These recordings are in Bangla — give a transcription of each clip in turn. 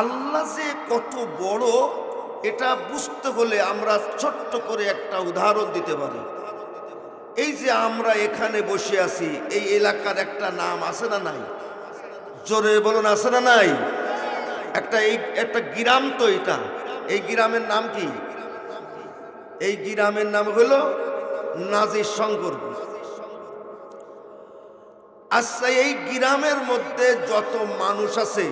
আল্লাহ যে কত বড়, এটা বুঝতে হলে আমরা ছোট্ট করে একটা উদাহরণ দিতে পারি। এই যে আমরা এখানে বসে আছি, এই এলাকার একটা নাম আছে না নাই? জোরে বলুন, আছে না নাই? একটা এই, একটা গ্রাম তো এটা। এই গ্রামের নাম কি? এই গ্রামের নাম হলো নাজির শঙ্করপুর আচ্ছা এই গ্রামের মধ্যে যত মানুষ আছে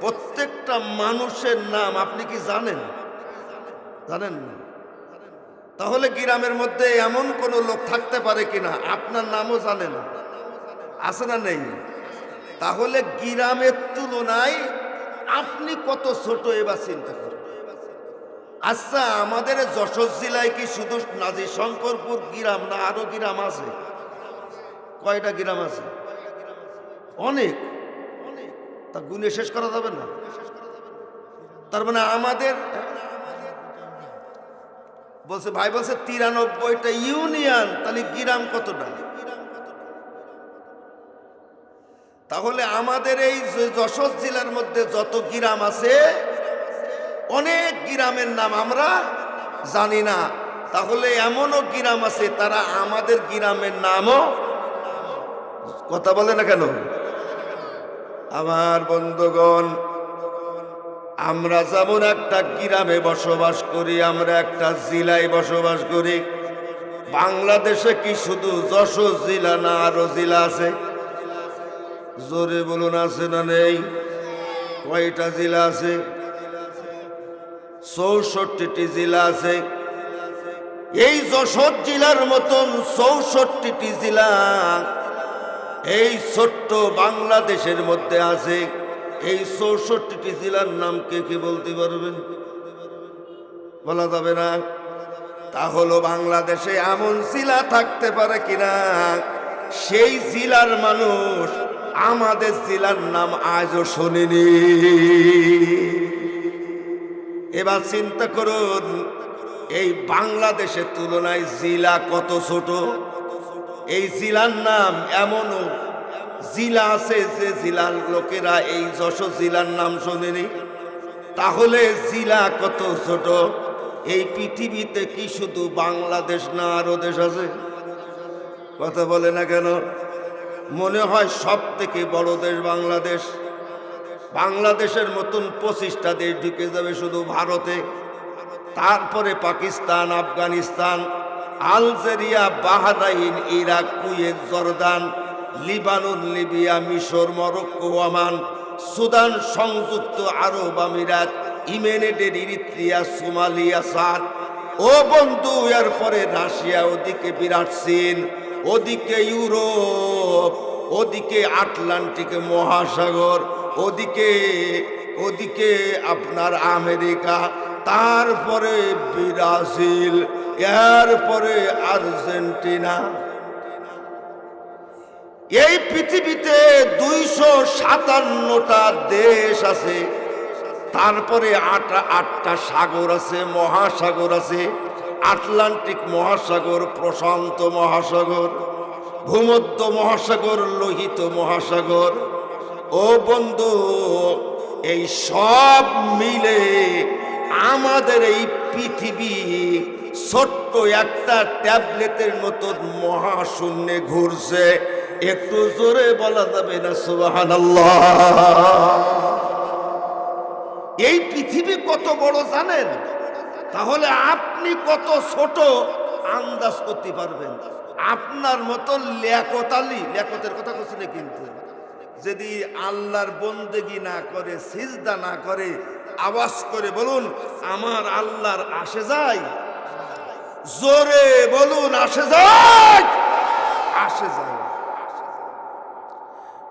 প্রত্যেকটা মানুষের নাম, আপনি কি জানেন? জানেন না? তাহলে গ্রামের মধ্যে এমন কোন লোক থাকতে পারে কিনা? আপনার নামও জানে না আছে না নেই? তাহলে গ্রামের তুলনায় আপনি কত ছোট এবার চিন্তা করেন। আচ্ছা আমাদের যশোর জেলায় কি শুধু নাজি শঙ্করপুর গ্রাম না আরও গ্রাম আছে? কয়টা গ্রাম আছে? অনেক। তা গুণে শেষ করা যাবে না। তার মানে আমাদের বলছে, ভাই বলছে, তিরানব্বইটা ইউনিয়ন, তাহলে গ্রাম কতটা? তাহলে আমাদের এই যশোর জেলার মধ্যে যত গ্রাম আছে, অনেক গ্রামের নাম আমরা জানি না। তাহলে এমনও গ্রাম আছে, তারা আমাদের গ্রামের নামও কথা বলে না কেন? আমার বন্ধুগণ, আমরা যেমন একটা গ্রামে বসবাস করি, আমরা একটা জেলায় বসবাস করি। বাংলাদেশে কি শুধু যশোর জেলা না আরও জেলা আছে? জোরে বলুন, আছে না নেই? কয়টা জেলা আছে? চৌষট্টিটি জেলা আছে। এই যশোর জেলার মতন চৌষট্টিটি জেলা এই ছোট্ট বাংলাদেশের মধ্যে আছে এই চৌষট্টিটি জেলার নাম কে কি বলতে পারবেন? বলা যাবে না। তা হলো বাংলাদেশে এমন জেলা থাকতে পারে কিনা? সেই জেলার মানুষ আমাদের জেলার নাম আজও শোনেনি। এবার চিন্তা করুন, এই বাংলাদেশের তুলনায় জেলা কত ছোট? এই জেলার নাম এমনও। জিলা আছে যে জিলার লোকেরা এই যশোর জেলার নাম শোনেনি। তাহলে জিলা কত ছোট? এই পৃথিবীতে কি শুধু বাংলাদেশ না আরও দেশ আছে? কথা বলে না কেন? মনে হয় সব থেকে বড় দেশ বাংলাদেশ। বাংলাদেশের মতন পঁচিশটা দেশ ঢুকে যাবে শুধু ভারতে। তারপরে Pakistan, Afghanistan Algeria, Bahrain, Iraq, Kuwait, Jordan, Lebanon, Libya, মিশর, মরক্কো, ওমান, সুদান, সংযুক্ত আরব আমিরাত, ইমেনেটের ইরিত্রিয়া, সোমালিয়া, সাদ। ও বন্ধু, এরপরে রাশিয়া, ওদিকে বিরাট চীন, ওদিকে ইউরোপ, ওদিকে আটলান্টিক মহাসাগর, ওদিকে ওদিকে আপনার আমেরিকা, তারপরে ব্রাজিল। এরপরে আর্জেন্টিনা। এই পৃথিবীতে দুইশো সাতান্নটা দেশ আছে, তারপরে আটটা আটটা সাগর আছে, মহাসাগর আছে, আটলান্টিক মহাসাগর, প্রশান্ত মহাসাগর, ভূমধ্য মহাসাগর, লোহিত মহাসাগর। ও বন্ধু, এই সব মিলে আমাদের এই পৃথিবী ছোট্ট একটা ট্যাবলেটের মতো মহাশূন্যে ঘুরছে। একটু জোরে বলা যাবে না সুবাহান এই পৃথিবী কত বড় জানেন? তাহলে আপনি কত ছোট আন্দাজ করতে পারবেন? আপনার মতো লেকতালি লেকতের কথা বলছি না কিন্তু। যদি আল্লাহর বন্দেগি না করে, সিজদা না করে, আওয়াজ করে বলুন, আমার আল্লাহর আসে যায়? জোরে বলুন, আসে যায়। আসে যায়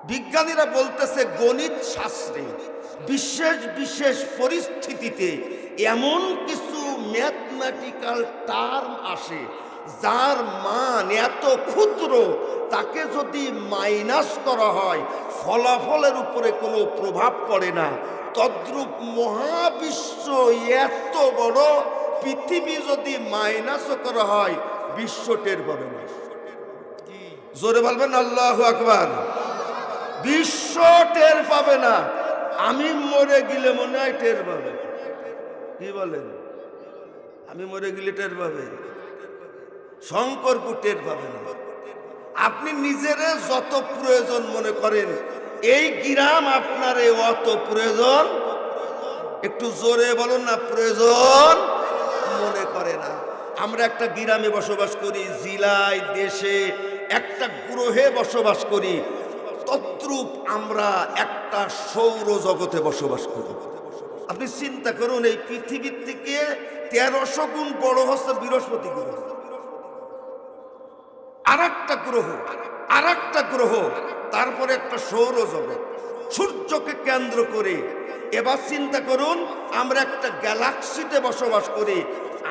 বিজ্ঞানীরা বলতেছে, গণিত শাস্ত্রে বিশেষ বিশেষ পরিস্থিতিতে এমন কিছু ম্যাথমেটিক্যাল টার্ম আসে, যার মান এত ক্ষুদ্র, তাকে যদি মাইনাস করা হয়, ফলাফলের উপরে কোনো প্রভাব পড়ে না। তদ্রূপ মহাবিশ্ব এত বড় পৃথিবী যদি মাইনাসও করা হয়, বিশ্ব টের পাবে না। জোরে বলবেন, আল্লাহ আকবার। বিশ্ব টের পাবে না। আমি মরে গেলে মনে হয় টের পাবে। কি বলেন? আমি মরে গেলে টের পাবে? শঙ্করপুর টের পাবে না। আপনি নিজেরে যত প্রয়োজন মনে করেন, এই গ্রাম আপনার অত প্রয়োজন? একটু জোরে বলুন না, প্রয়োজন? মনে করে না। আমরা একটা গ্রামে বসবাস করি, জেলায় দেশে একটা গ্রহে বসবাস করি। তদ্রূপ আমরা একটা সৌর জগতে বসবাস করি। আপনি চিন্তা করুন, এই পৃথিবীর থেকে তেরোশো গুণ বড় হচ্ছে বৃহস্পতি গ্রহ। আর একটা গ্রহ আর একটা গ্রহ, তারপরে একটা সৌরজগৎ। সূর্যকে কেন্দ্র করে এবার চিন্তা করুন, আমরা একটা গ্যালাক্সিতে বসবাস করি।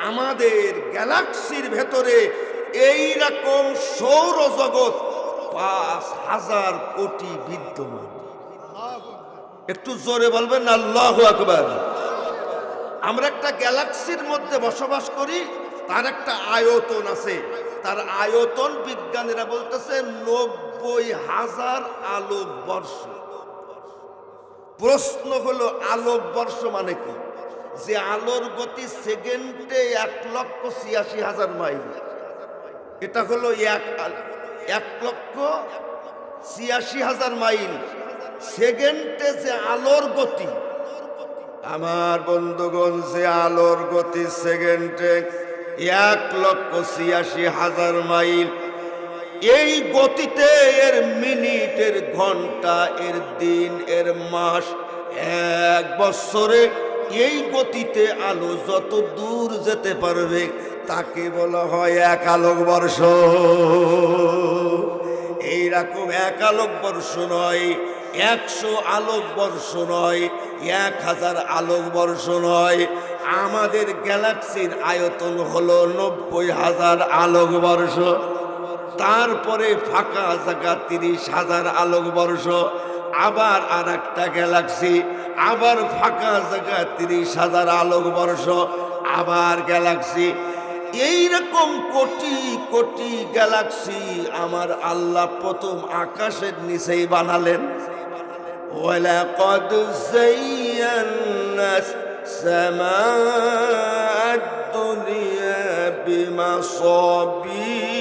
আমাদের গ্যালাক্সির ভেতরে এই রকম সৌরজগৎ পাঁচ হাজার কোটি বিদ্যমান। একটু জোরে বলবেন আল্লাহ আকবার। আমরা একটা গ্যালাক্সির মধ্যে বসবাস করি, তার একটা আয়তন আছে। তার আয়তন বিজ্ঞানীরা বলতেছে নব্বই হাজার আলোক বর্ষ। প্রশ্ন হলো আলোক বর্ষ মানে কি? যে আলোর গতি সেকেন্ডে এক লক্ষ ছিয়াশি হাজার মাইল। এটা হলো এক এক লক্ষ ছিয়াশি হাজার মাইল। সেকেন্ডে যে আলোর গতি। আমার বন্ধুগণ, যে আলোর গতি সেকেন্ডে এক লক্ষ ছিয়াশি হাজার মাইল। এই গতিতে এর মিনিট এর ঘণ্টা, এর দিন, এর মাস, এক বৎসরে এই গতিতে আলো যত দূর যেতে পারবে, তাকে বলা হয় এক আলোক বর্ষ। এইরকম এক আলোক বর্ষ নয়, একশো আলোক বর্ষ নয়, এক হাজার আলোক বর্ষ নয়। আমাদের গ্যালাক্সির আয়তন হলো নব্বই হাজার আলোক বর্ষ। তারপরে ফাঁকা জায়গা তিরিশ হাজার আলোক বর্ষ আবার আর একটা গ্যালাক্সি আবার ফাঁকা জায়গা তিরিশ হাজার আলোক বর্ষ আবার গ্যালাক্সি এইরকম কোটি কোটি গ্যালাক্সি আমার আল্লাহ প্রথম আকাশের নিচেই বানালেন ولقد زينا السماء الدنيا بمصابيح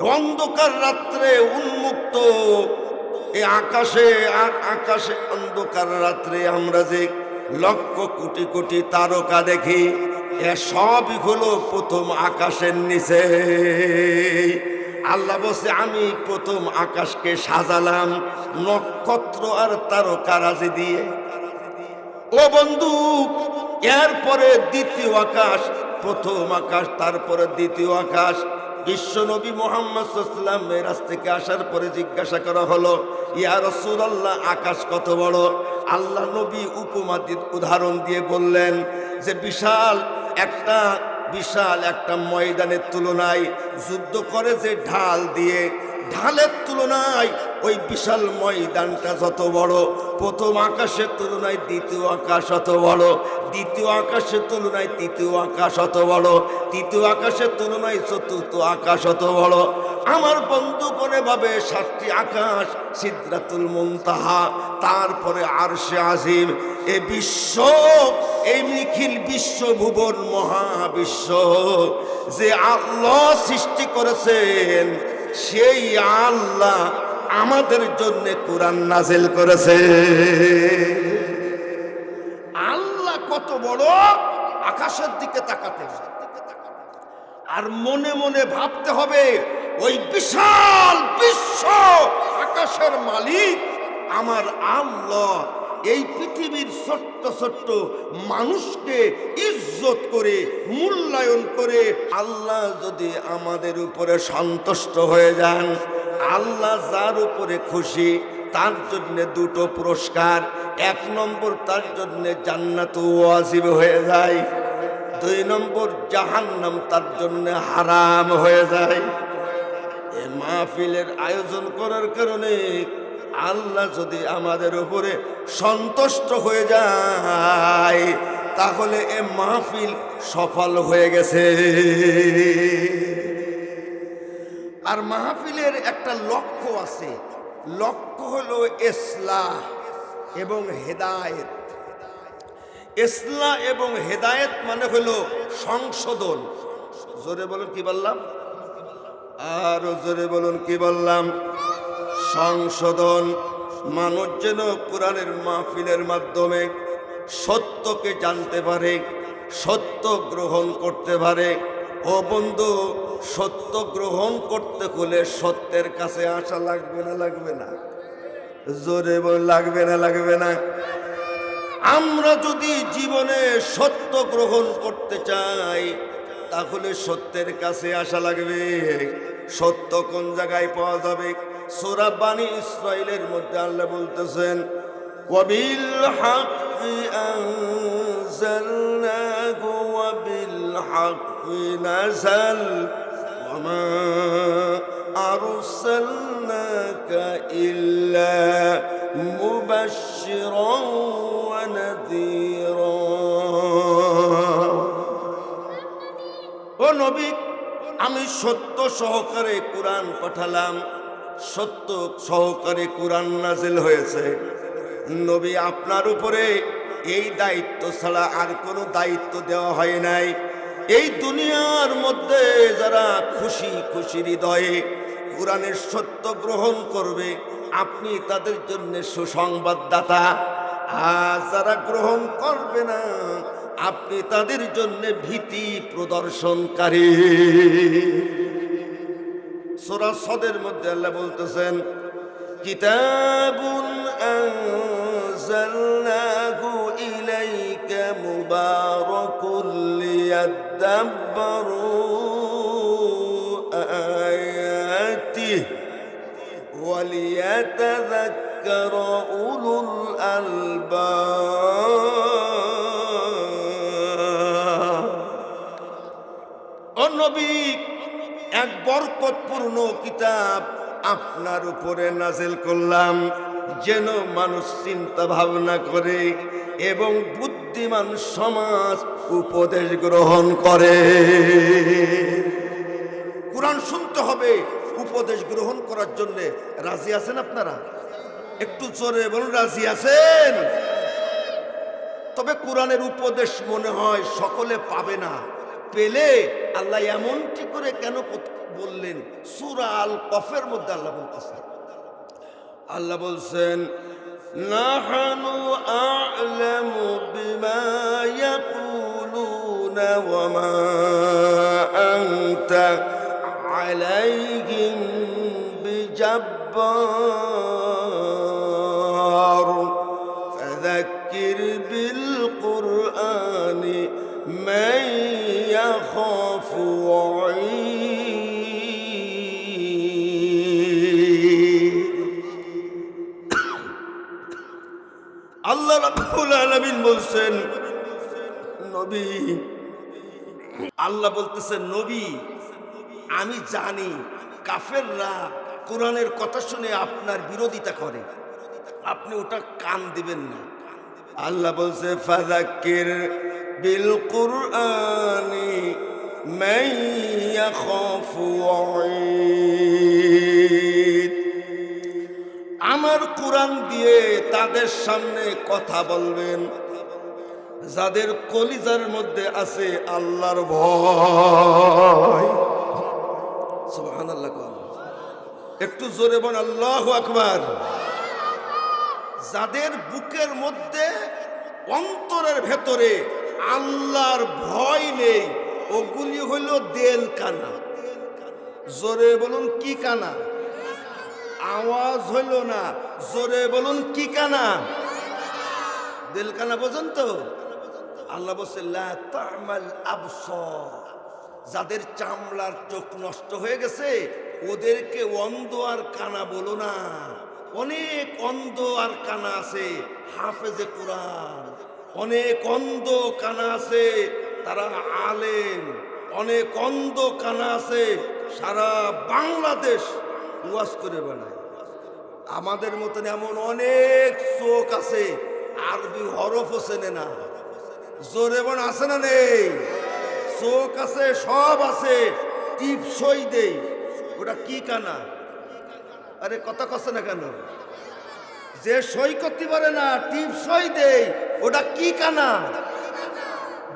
অন্ধকার রাত্রে উন্মুক্ত। এই আকাশে, আ- আকাশে অন্ধকার রাত্রে আমরা যে লক্ষ কোটি কোটি তারকা দেখি, এ সবই হলো প্রথম আকাশের নিচে। আল্লাহ বসে আমি প্রথম আকাশকে সাজালাম নক্ষত্র আর তারকারাজি দিয়ে। ও বন্ধু, এরপরে দ্বিতীয় আকাশ, প্রথম আকাশ, তারপরে দ্বিতীয় আকাশ। বিশ্ব নবী মোহাম্মদ সাল্লাম মেরাজ থেকে আসার পরে জিজ্ঞাসা করা হলো, ইয়া রসুল আল্লাহ আকাশ কত বড়? আল্লাহ নবী উপমাদিত উদাহরণ দিয়ে বললেন যে, বিশাল একটা বিশাল একটা ময়দানের তুলনায় যুদ্ধ করে যে ঢাল দিয়ে ঢালের তুলনায় ওই বিশাল ময়দানটা যত বড়, প্রথম আকাশের তুলনায় দ্বিতীয় আকাশ অত বড়, দ্বিতীয় আকাশের তুলনায় তৃতীয় আকাশ অত বড়, তৃতীয় আকাশের তুলনায় চতুর্থ আকাশ অত বড়। আমার বন্ধু করে ভাবে সাতটি আকাশ সিদ্ধাতুল মুনতাহা, তারপরে আরশে আজিম, এ বিশ্ব, এই নিখিল বিশ্ব ভুবন মহাবিশ্ব যে আল্লাহ সৃষ্টি করেছেন। সেই আল্লাহ আমাদের জন্য কোরআন নাজেল করেছে আল্লাহ কত বড় আকাশের দিকে তাকাতে। আর মনে মনে ভাবতে হবে, ওই বিশাল বিশ্ব আকাশের মালিক আমার আল্লাহ এই পৃথিবীর ছোট্ট ছোট্ট মানুষকে ইজ্জত করে, মূল্যায়ন করে আল্লাহ যদি আমাদের উপরে সন্তুষ্ট হয়ে যান, আল্লাহ যার উপরে খুশি, তার জন্যে দুটো পুরস্কার, এক নম্বর তার জন্যে জান্নাত ওয়াজিব হয়ে যায়, দুই নম্বর জাহান্নাম তার জন্য হারাম হয়ে যায়। এ মাহফিলের আয়োজন করার কারণে আল্লাহ যদি আমাদের উপরে সন্তুষ্ট হয়ে যায়, তাহলে এ মাহফিল সফল হয়ে গেছে। আর মাহফিলের একটা লক্ষ্য আছে। লক্ষ্য হলো ইসলাহ এবং হেদায়েত। ইসলাহ এবং হেদায়েত মানে হলো সংশোধন। জোরে বলুন কি বললাম? আরও জোরে বলুন কি বললাম? সংশোধন, মানুষ যেন কোরআনের মাহফিলের মাধ্যমে সত্যকে জানতে পারে, সত্য গ্রহণ করতে পারে। ও বন্ধু, সত্য গ্রহণ করতে হলে সত্যের কাছে আসা লাগবে না লাগবে না। জোরে লাগবে না লাগবে না। আমরা যদি জীবনে সত্য গ্রহণ করতে চাই, তাহলে সত্যের কাছে আসা লাগবে। সত্য কোন জায়গায় পাওয়া যাবে? সোরা বাণী ইসরায়েলের মধ্যে আল্লাহ বলতেছেন নবী আমি সত্য সহকারে কোরআন পাঠালাম। সত্য সহকারে কোরআন নাজিল হয়েছে। নবী আপনার উপরে এই দায়িত্ব ছাড়া আর কোনো দায়িত্ব দেওয়া হয় নাই। এই দুনিয়ার মধ্যে যারা খুশি খুশি হৃদয়ে কোরআনের সত্য গ্রহণ করবে, আপনি তাদের জন্য সুসংবাদদাতা। আর যারা গ্রহণ করবে না, আপনি তাদের জন্য ভীতি প্রদর্শনকারী। সোরা সদের মধ্যে আল্লাহ বলতেছেন কিতাবুন আনজালনাহু ইলাইকা মুবারাকুল লিয়াদাব্বারু আয়াতিহি وليتذكر أولو الألباب ও নবী এক বরকতপূর্ণ কিতাব আপনার উপরে নাজেল করলাম। যেন মানুষ চিন্তা ভাবনা করে এবং বুদ্ধিমান সমাজ উপদেশ গ্রহণ করে। কোরআন শুনতে হবে, উপদেশ গ্রহণ করার জন্য। রাজি আছেন আপনারা? একটু জোরে বলুন, রাজি আছেন? তবে কোরআনের উপদেশ মনে হয় সকলে পাবে না। পেলে আল্লাহ এমনটি করে কেন বললেন? সুরা আল কফের মধ্যে আল্লাহ বলতেছেন আল্লাহ বলছেন, নাহানু আ'লামু বিমা ইয়াকুলুনা ওয়া মা আনতা আলাইহিম বলছেন নবী। আল্লাহ বলতেছেন, নবী, আমি জানি কাফেররা কোরআনের কথা শুনে আপনার বিরোধিতা করে। আপনি ওটা কান দিবেন না। আল্লাহ বলছে ফাজাক্কির বিল কুরআনি আমার কোরআন দিয়ে তাদের সামনে কথা বলবেন। যাদের কলিজার মধ্যে আছে আল্লাহর ভয়। একটু জোরে বল, আল্লাহ আকবার। যাদের বুকের মধ্যে অন্তরের ভেতরে আল্লাহর ভয় নেই, ওগুলি হইল দেল কানা। জোরে বলুন, কি কানা? আওয়াজ হইল না, জোরে বলুন, কি কানা? দিল কানা বোঝেন তো? আল্লাহ বলছে আবসার। যাদের চামড়ার চোখ নষ্ট হয়ে গেছে, ওদেরকে অন্ধ আর কানা বলো না। অনেক অন্ধ আর কানা আছে, হাফেজে কোরআন। অনেক অন্ধ কানা আছে, তারা আলেম। অনেক অন্ধ কানা আছে, সারা বাংলাদেশ ওয়াজ করে বেড়ায়। আমাদের মতন এমন অনেক চোখ আছে, আরবি হরফও চেনে না। জোরে বোন আছে না নেই? চোখ আছে, সব আছে। টিপসই দেই। ওটা কি কানা? আরে কথা কছে না কেন? যে সই করতে পারে না, টিপ সই দেয় ওটা কি কানা?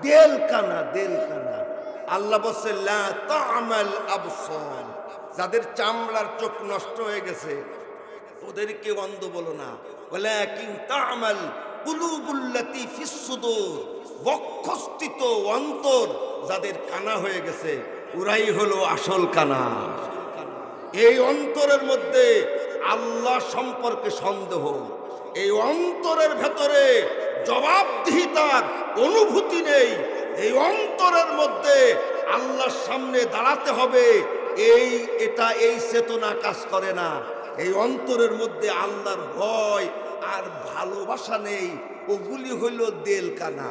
দেল কানা দেল কানা। আল্লাহ আবসার। যাদের চামড়ার চোখ নষ্ট হয়ে গেছে, ওদেরকে অন্ধ বলো না। ওয়ালাকিন তা'মাল কুলুবুল্লাতি বক্ষস্থিত অন্তর যাদের কানা হয়ে গেছে, ওরাই হলো আসল কানা। এই অন্তরের মধ্যে আল্লাহ সম্পর্কে সন্দেহ। এই অন্তরের ভেতরে জবাবদিহিতার অনুভূতি নেই। এই অন্তরের মধ্যে আল্লাহর সামনে দাঁড়াতে হবে। এই, এটা এই চেতনা কাজ করে না। এই অন্তরের মধ্যে আল্লাহর ভয় আর ভালোবাসা নেই, ওগুলি হইল দেল কানা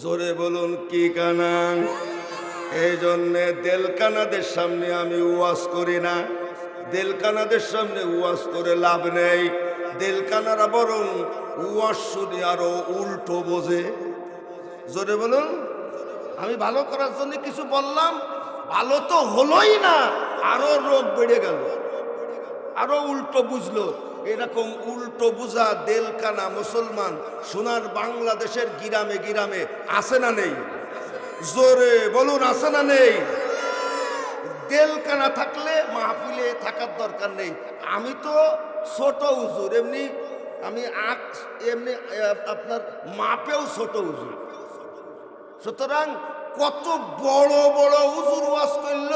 জোরে বলুন, কি কানা? এই জন্যে দেলকানাদের সামনে আমি ওয়াজ করি না। দেলকানাদের সামনে ওয়াজ করে লাভ নেই। দেলকানারা বরং ওয়াজ শুনে আরও উল্টো বোঝে। জোরে বলুন, আমি ভালো করার জন্য কিছু বললাম, ভালো তো হলোই না, আরও রোগ বেড়ে গেল, আরও উল্টো বুঝলো। এরকম উল্টো বুঝা দেলকানা মুসলমান সোনার বাংলাদেশের গিরামে গিরামে আছে না নেই? জোরে বলুন, আছে না নেই? দেলকানা থাকলে মাহফিলে থাকার দরকার নেই। আমি তো ছোট উজুর এমনি আমি আক এমনি আপনার মাপেও ছোট হুজুর। সুতরাং কত বড় বড় উজুর ওয়াজ করল,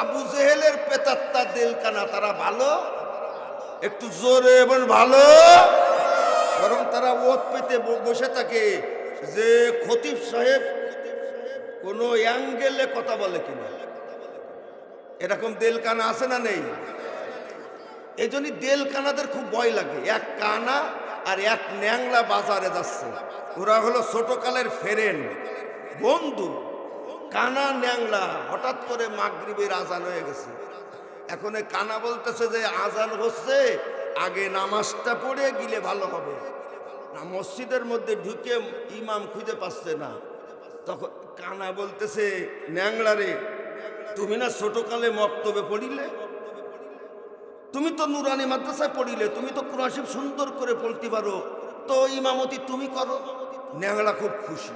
আবু জেহেলের পেতাত্তা দেলকানা, তারা ভালো? একটু জোরে এবং ভালো। বরং তারা ওত পেতে বসে থাকে। যে খতিব সাহেব কোনো অ্যাঙ্গেলে কথা বলে কিনা। এরকম দেল কানা আছে না নেই? এই জন্যই দেলকানাদের খুব ভয় লাগে। এক কানা আর এক ন্যাংলা বাজারে যাচ্ছে। ওরা হলো ছোটকালের ফেরেন বন্ধু। কানা ন্যাংলা হঠাৎ করে মাগরিবের আজান হয়ে গেছে। এখন কানা বলতেছে যে আজান হচ্ছে, আগে নামাজটা পড়ে গিলে ভালো হবে। না, মসজিদের মধ্যে ঢুকে ইমাম খুঁজে পাচ্ছে না। তখন কানা বলতেছে ন্যাংলা রে তুমি না ছোটকালে মক্তবে পড়িলে? তুমি তো নুরানি মাদ্রাসায় পড়িলে, তুমি তো কুরাশিব সুন্দর করে পড়তে পারো। তো ইমামতি তুমি করো। ন্যাংলা খুব খুশি।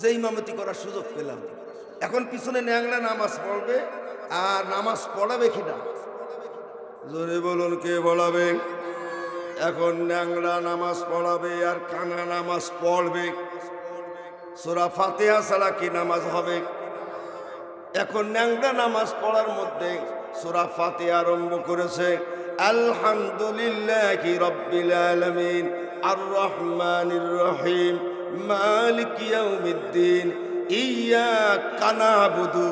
যে ইমামতি করার সুযোগ পেলাম। এখন পিছনে ন্যাংলা নামাজ পড়বে আর নামাজ পড়াবে কিনা জোরে বলুন, কে বলাবে? এখন ন্যাংলা নামাজ পড়াবে আর কানা নামাজ পড়বে। সোরা ফাতেহা ছাড়া কি নামাজ হবে? এখন ন্যাংরা নামাজ পড়ার মধ্যে সোরা ফাতে আরম্ভ করেছে, আলহামদুলিল্লাহ রব্বিল আলামিন আর রহমানির রহিম, মালিক ইয়াউমিদ্দিন। ইয়া কানাবুদু।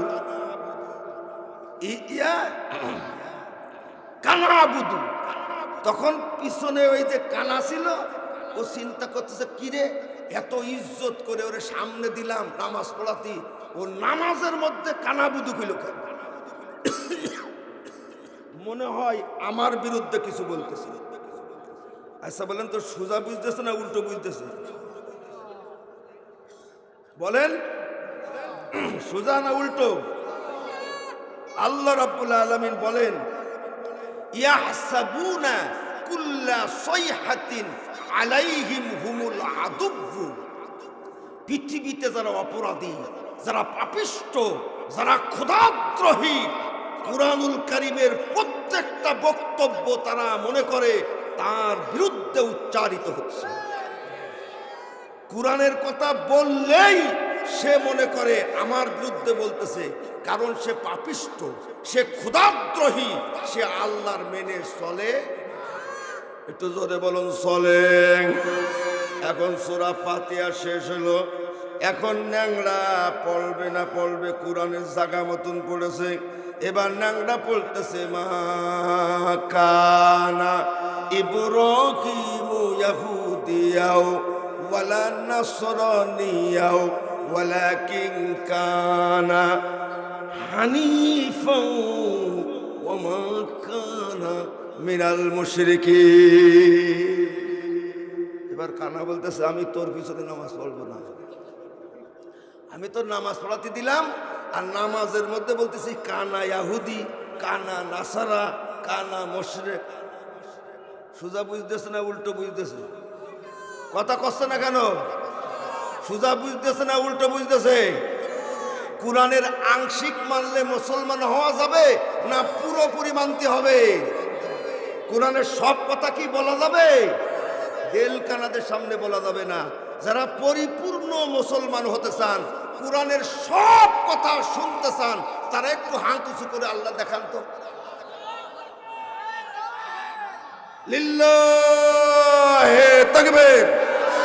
ইয়া কানাবুদু। তখন পিছনে ওই যে কানা ছিল, ও চিন্তা করতেছে, কিরে, এত ইজ্জত করে ওরে সামনে দিলাম নামাজ পড়াতি। ও নামাজের মধ্যে কানাবুদু কইল কেন? মনে হয় আমার বিরুদ্ধে কিছু বলতেছে। আচ্ছা বলেন তো, সোজা বুঝতেছে না উল্টো বুঝতেছে? বলেন। সোজা না উল্টো। আল্লাহ রাব্বুল আলামিন বলেন, ইয়াহসাবুনা কুল্লা সাইহাতিন আলাইহিম হুমুল আদুব্বু। পৃথিবীতে যারা অপরাধী, যারা পাপিষ্ট, যারা ক্ষুধাদ্রোহী, কুরআনুল কারিমের প্রত্যেকটা বক্তব্য তারা মনে করে, তার বিরুদ্ধে উচ্চারিত হচ্ছে। কোরআনের কথা বললেই সে মনে করে, আমার বিরুদ্ধে বলতেছে, কারণ সে পাপিষ্ট, সে ক্ষুধাদ্রোহী সে আল্লাহর মেনে চলে। একটু জোরে বলুন, চলে। এখন সোরা ফাতিয়া শেষ হলো। এখন ন্যাংরা পড়বে না পড়বে, কোরআনের জাগা মতন পড়েছে। এবার ন্যাংরা পড়তেছে, মা কানা ইয়াহুদিয়াও ওয়ালা ওয়ালাকিন কানা হানিফাও ওয়া কানা মিনাল মুশরিকিন। এবার কানা বলতেছে, আমি তোর পিছনে নামাজ পড়ব না। আমি তোর নামাজ পড়াতে দিলাম, আর নামাজের মধ্যে বলতেছি, কানা ইয়াহুদি, কানা নাসারা, কানা মশরেক। সুজা বুঝতেছে না, উল্টো বুঝতেছে? কথা কচ্ছে না কেন? সুজা বুঝতেছে না, উল্টো বুঝতেছে? কোরআনের আংশিক মানলে মুসলমান হওয়া যাবে না পুরোপুরি মানতে হবে? কোরআনের সব কথা কি বলা যাবে? দেল কানাদের সামনে বলা যাবে না। যারা পরিপূর্ণ মুসলমান হতে চান, কোরআনের সব কথা শুনতে চান, তারা একটু হাত উঁচু করে আল্লাহ দেখান তো। লিল্লাহে তাকবীর।